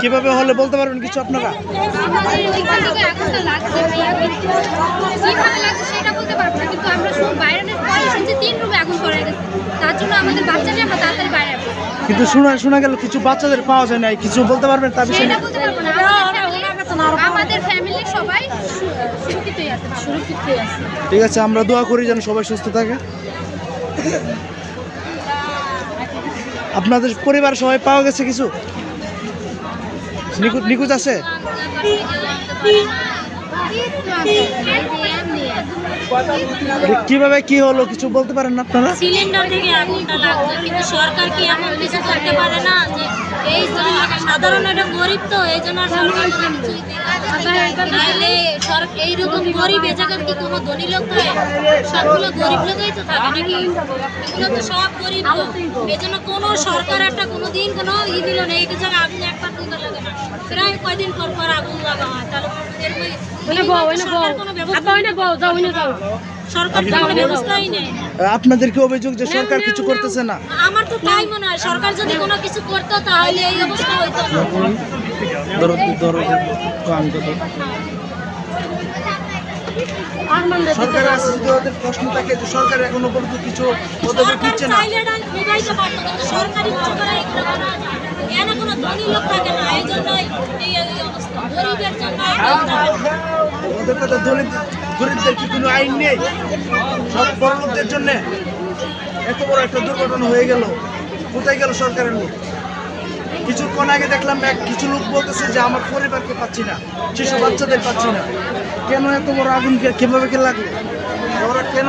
কীভাবে হলে বলতে পারবেন কিছু আপনারা? কিন্তু শোনা শোনা গেল কিছু বাচ্চাদের পাওয়া যায় না কিছু বলতে পারবেন তার বিষয়ে? সবাই ঠিক আছে, আমরা দোয়া করি যেন সবাই সুস্থ থাকে। আপনাদের পরিবার সবাই পাওয়া গেছে কিছু? নিখুঁত নিখুঁত আছে? কীভাবে কি হলো কিছু বলতে পারেন না আপনারা? সিলিন্ডার থেকে আগুনটা লাগছে কিন্তু সরকার কি এমন কিছু করতে পারে না যে এই সাধারণ একটা গরিব তো এই জন্য সরকার এইরকম গরিব এ জায়গার কি কোনো ধনী লোক থাকে সবগুলো গরিব লোকই তো থাকে নাকি? এগুলো তো সব গরিব লোক এই জন্য কোনো সরকার একটা কোনো দিন কোনো ই দিল না এই জায়গায় আগুন একবার দুবার লাগে না। প্রায় কয়দিন পর পর আগুন লাগা হয় তাহলে কোনো ব্যবস্থা সরকার ব্যবস্থাই নেই। অভিযোগ যে সরকার কিছু করতেছে না? আমার তো তাই মনে হয় সরকার যদি কোনো কিছু করতো তাহলে এই অবস্থা হইতো যদি ওদের প্রশ্ন থাকে যে সরকার এখনও পর্যন্ত কিছু পদক্ষেপ সরকার না? সরকারি। এখানে কোনো ধনী লোক থাকে এই এই অবস্থা। গরিবের জন্য গরিবদের কি কোনো আইন নেই? সব বড় জন্য এত বড় একটা দুর্ঘটনা হয়ে গেল। কোথায় গেল সরকারের লোক? কিছুক্ষণ আগে দেখলাম এক কিছু লোক বলতেছে যে, আমার পরিবারকে পাচ্ছি না, শিশু বাচ্চাদের পাচ্ছি না। কেন এত বড় আগুন কীভাবে কে লাগল? ওরা কেন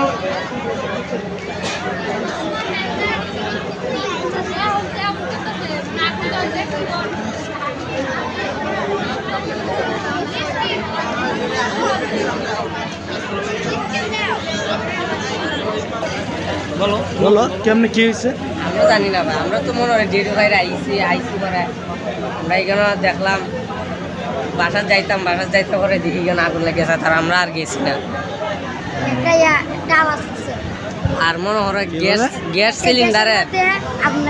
বলো বলো কেমনে কি হয়েছে? আমরা জানি না ভাই আমরা তো মনে হয় ডেডো ভাইরা আইসি আইসি করে আমরা এখানে দেখলাম বাসার যাইতাম বাসার যাইতে করে দেখি কেন আগুন লেগেছে তার আমরা আর গেছি না। আর মনে হয় গ্যাস গ্যাস সিলিন্ডারে।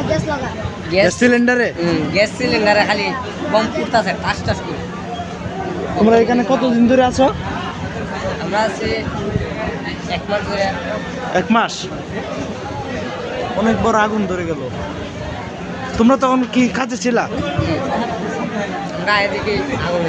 গ্যাস লাগা। গ্যাস গ্যাস সিলিন্ডারে? গ্যাস সিলিন্ডারে খালি বম ফুটতেছে টাস টাস করে। তোমরা এখানে কতদিন ধরে আছো? আমরা আছি এক মাস ধরে। এক মাস? অনেক বড় আগুন ধরে গেল। তোমরা তখন কি কাজে ছিলা? গায়ে দিকে আগুন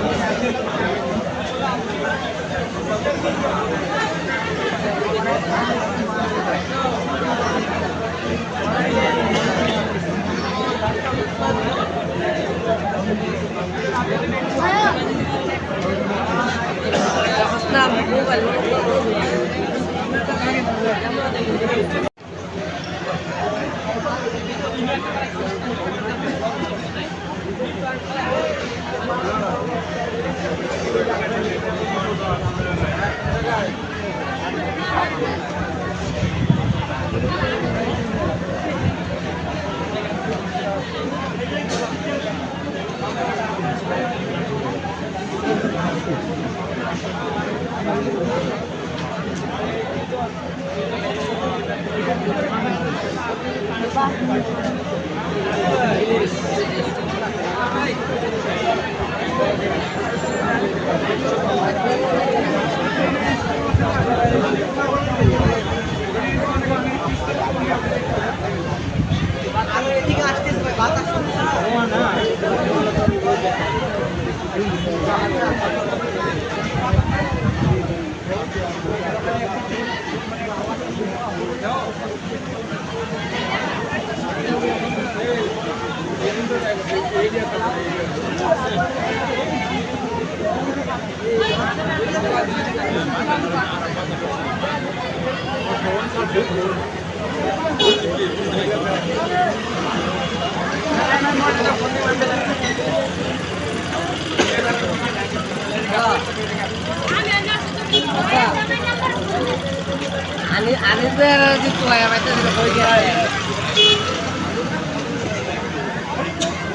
आणि आणि जर जितू आहे माहिती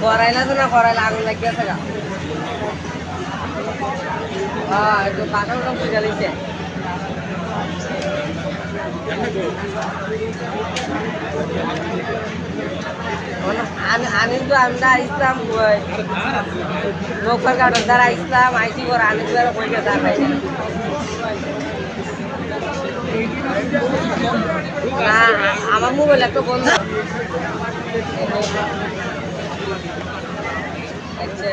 करायलाच ना करायला आग लागली असं का हा तो पाठवलं पूजा তো আমরা ইসলাম লোকাল গার্ডের দ্বারা ইসলাম আইসি করে আমি তো আর কই গেছে না, আমার মোবাইল একটা বন্ধ। আচ্ছা।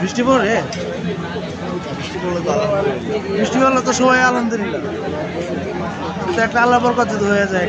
বৃষ্টি পড়ে? বৃষ্টি পড়লে তো। বৃষ্টি সবাই আলহামদুলিল্লাহ। তো একটা আল্লাহ বরকত হয়ে যায়।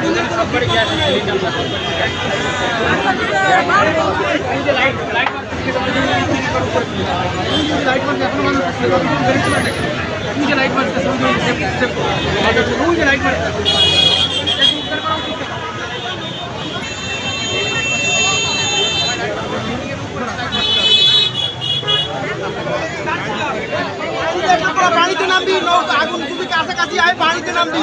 ডিউটির থেকে আইতেছি তাহলে লাইট দিব? যাইতে দিলিস না। তোরা পানিতে নামবি আগুন তুমি কাছাকাছি আয় পানিতে নামবি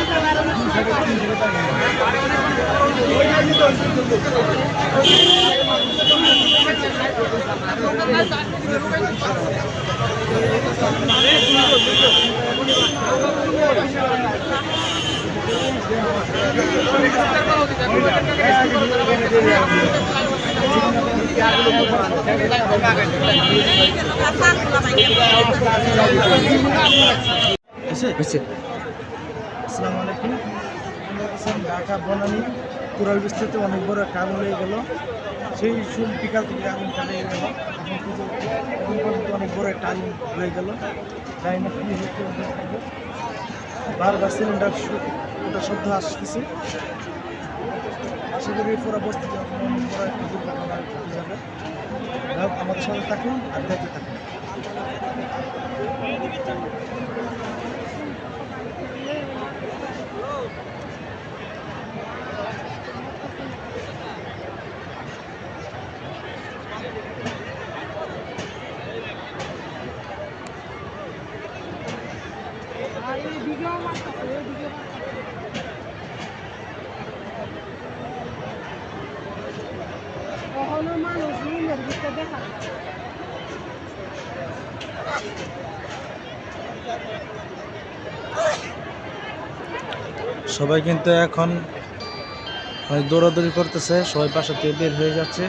আসসালামু আলাইকুম আছেন ঢাকা, বনানী, কুড়াল বিস্তৃত অনেক বড় একটা লেগে গেল। সেই শুন বিকাল থেকে আগুনটা লেগে গেল। এখন পর্যন্ত অনেক বড় আগুন হয়ে গেল। জানি না কি হচ্ছে বারবার সিলিন্ডার ওটা শব্দ আসতেছে। আশা করি পুরো বস্তিতে অনেক বড় একটা দুর্ঘটনা ঘটে যাবে। আমাদের সাথে থাকুন আর দেখতে থাকুন কখনো মানুষ রুমের ভিতরে দেখা যায়। সবাই কিন্তু এখন, অনেক দৌড়াদৌড়ি করতেছে, সবাই বাসা থেকে বের হয়ে যাচ্ছে।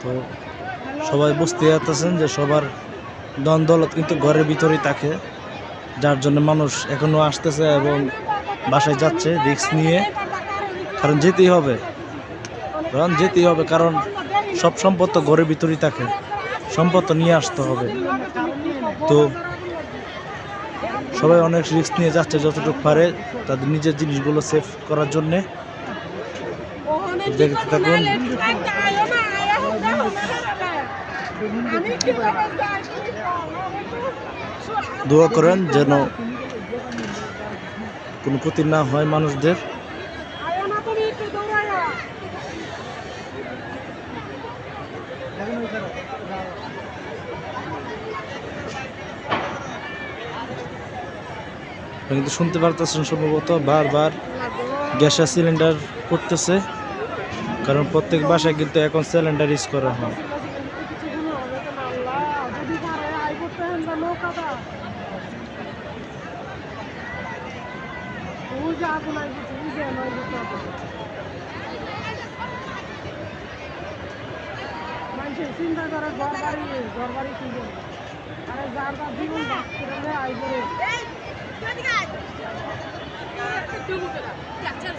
তো সবাই বুঝতে যাচ্ছেন যে সবার দন দৌলত কিন্তু ঘরের ভিতরেই থাকে, যার জন্য মানুষ এখনও আসতেছে এবং বাসায় যাচ্ছে রিস্ক নিয়ে। কারণ যেতেই হবে, কারণ যেতেই হবে, কারণ সব সম্পদ তো ঘরের ভিতরেই থাকে, সম্পদ নিয়ে আসতে হবে। তো সবাই অনেক রিস্ক নিয়ে যাচ্ছে যতটুকু পারে তাদের নিজের জিনিসগুলো সেভ করার জন্যে। দেখতে থাকুন। দোয়া করেন যেন কোনো ক্ষতি না হয় মানুষদের। কিন্তু শুনতে পারতেছেন সম্ভবত, বারবার গ্যাসের সিলিন্ডার করতেছে কারণ প্রত্যেক বাসায় কিন্তু এখন সিলিন্ডার ইউজ করা হয়। চিন্তা করে ঘর বাড়ি ঘর বাড়ি যার জীবন চল